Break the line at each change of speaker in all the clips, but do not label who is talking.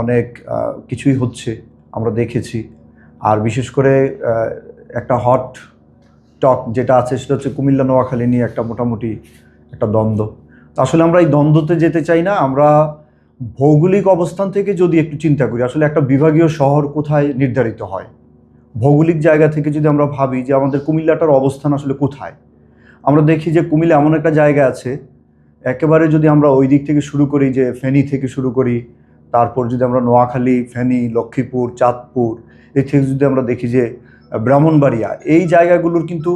অনেক কিছুই হচ্ছে, আমরা দেখেছি। আর বিশেষ করে একটা হট টক যেটা আছে সেটা হচ্ছে কুমিল্লা নোয়াখালী নিয়ে একটা মোটামুটি একটা দ্বন্দ্ব। আসলে আমরা এই দ্বন্দ্বতে যেতে চাই না, আমরা ভৌগোলিক অবস্থান থেকে যদি একটু চিন্তা করি, আসলে একটা বিভাগীয় শহর কোথায় নির্ধারিত হয়? ভৌগোলিক জায়গা থেকে যদি আমরা ভাবি যে আমাদের কুমিল্লাটার অবস্থান আসলে কোথায়? আমরা দেখি যে কুমিল্লা এমন একটা জায়গা আছে, একেবারে যদি আমরা ওই দিক থেকে শুরু করি, যে ফেনী থেকে শুরু করি তারপর যদি আমরা নোয়াখালী, ফেনী, লক্ষ্মীপুর, চাঁদপুর, এই থেকে যদি আমরা দেখি যে ব্রাহ্মণবাড়িয়া, এই জায়গাগুলোর কিন্তু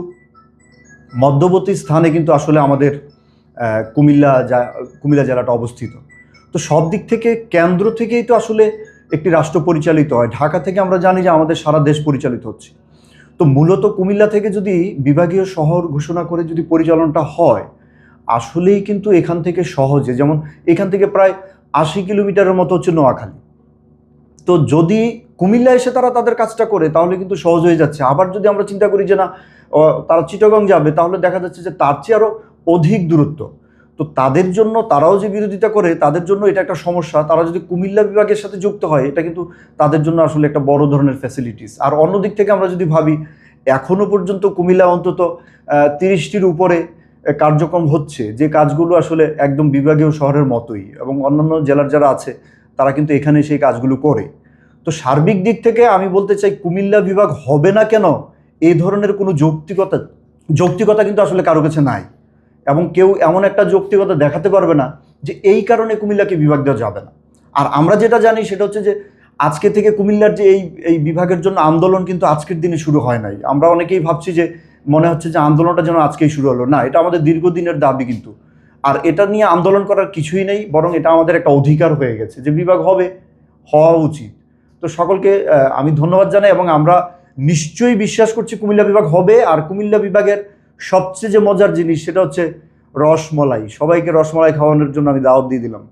মধ্যবর্তী স্থানে কিন্তু আসলে আমাদের কুমিল্লা কুমিল্লা জেলাটা অবস্থিত। তো সব দিক থেকে কেন্দ্র থেকেই তো আসলে একটি রাষ্ট্র পরিচালিত হয়। ঢাকা থেকে আমরা জানি যে আমাদের সারা দেশ পরিচালিত হচ্ছে। তো মূলত কুমিল্লা থেকে যদি বিভাগীয় শহর ঘোষণা করে যদি পরিচালনাটা হয়, আসলেই কিন্তু এখান থেকে সহজে, যেমন এখান থেকে প্রায় আশি কিলোমিটারের মতো হচ্ছে নোয়াখালী। তো যদি কুমিল্লা এসে তারা তাদের কাজটা করে, তাহলে কিন্তু সহজ হয়ে যাচ্ছে। আবার যদি আমরা চিন্তা করি যে না তারা চিটাগং যাবে, তাহলে দেখা যাচ্ছে যে তার চেয়ে আরও অধিক দূরত্ব। তো তাদের জন্য, তারাও যে বিরোধিতা করে, তাদের জন্য এটা একটা সমস্যা। তারা যদি কুমিল্লা বিভাগের সাথে যুক্ত হয়, এটা কিন্তু তাদের জন্য আসলে একটা বড় ধরনের ফ্যাসিলিটিস আর অন্য দিক থেকে আমরা যদি ভাবি এখনও পর্যন্ত কুমিল্লা অন্তত তিরিশটির উপরে কার্যক্রম হচ্ছে, যে কাজগুলো আসলে একদম বিভাগীয় শহরের মতোই এবং অন্যান্য জেলার যারা আছে, তারা কিন্তু এখানে সেই কাজগুলো করে। তো সার্বিক দিক থেকে আমি বলতে চাই, কুমিল্লা বিভাগ হবে না কেন? এই ধরনের কোনো যৌক্তিকতা যৌক্তিকতা কিন্তু আসলে কারও কাছে নাই। এবং কেউ এমন একটা যৌক্তিকতা দেখাতে পারবে না, যে এই কারণে কুমিল্লাকে বিভাগ দেওয়া যাবে না। আর আমরা যেটা জানি, সেটা হচ্ছে যে, আজকে থেকে কুমিল্লার যে এই এই বিভাগের জন্য আন্দোলন কিন্তু আজকের দিনে শুরু হয় নাই। আমরা অনেকেই ভাবছি যে মনে হচ্ছে যে আন্দোলনটা যেন আজকেই শুরু হলো। না, এটা আমাদের দীর্ঘদিনের দাবি কিন্তু। আর এটা নিয়ে আন্দোলন করার কিছুই নেই, বরং এটা আমাদের একটা অধিকার হয়ে গেছে যে বিভাগ হবে, হওয়া উচিত। তো সকলকে আমি ধন্যবাদ জানাই এবং আমরা নিশ্চয়ই বিশ্বাস করছি কুমিল্লা বিভাগ হবে, আর কুমিল্লা বিভাগের সবচেয়ে যে মজার জিনিস সেটা হচ্ছে রসমলাই। সবাইকে রসমলাই খাওয়ানোর জন্য আমি দাওয়াত দিয়ে দিলাম।